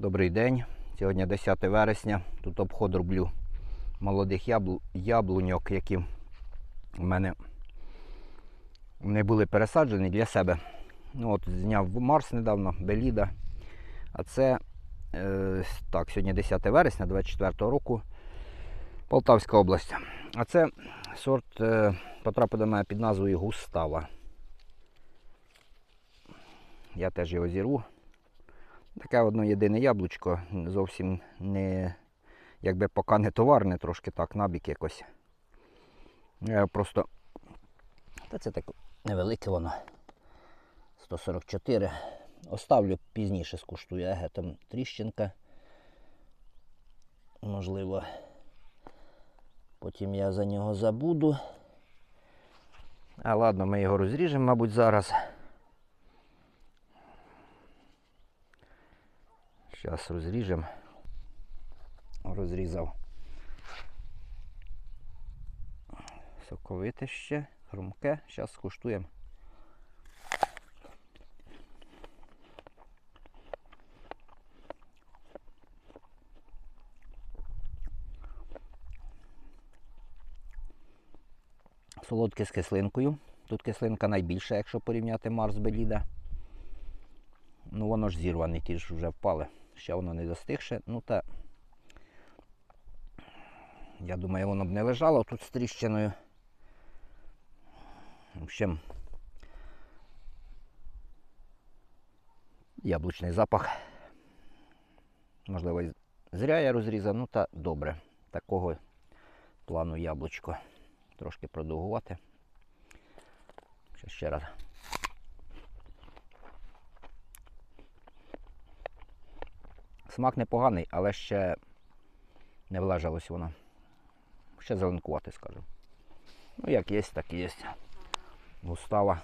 Добрий день. Сьогодні 10 вересня. Тут обход роблю молодих яблу... яблуньок, які в мене не були пересаджені для себе. Ну, от, зняв Марс недавно, Беліда. А це е, так, сьогодні 10 вересня 24 року. Полтавська область. А це сорт е, потрапив до мене під назвою Густава. Я теж його зірву. Таке одно єдине яблучко, зовсім не, якби поки не товарне, трошки так, набік якось. Я просто. Та це так невелике воно. 144. Оставлю пізніше скуштую, еге, там тріщинка. Можливо, потім я за нього забуду. А ладно, ми його розріжемо, мабуть, зараз. Зараз розріжемо. Розрізав. Соковите ще, хрумке. Зараз скуштуємо. Солодке з кислинкою. Тут кислинка найбільша, якщо порівняти Марс Беліда. Ну воно ж зірване, ті ж вже впали. Ще воно не достигше. Ну та я думаю, воно б не лежало тут з тріщиною. В общем, яблучний запах. Можливо, зря я розрізав, ну та добре. Такого плану яблучко. Трошки продовгувати. Ще раз. Смак непоганий, але ще не влежалось воно. Ще зеленкувати, скажу. Ну, як є, так і є. Густава.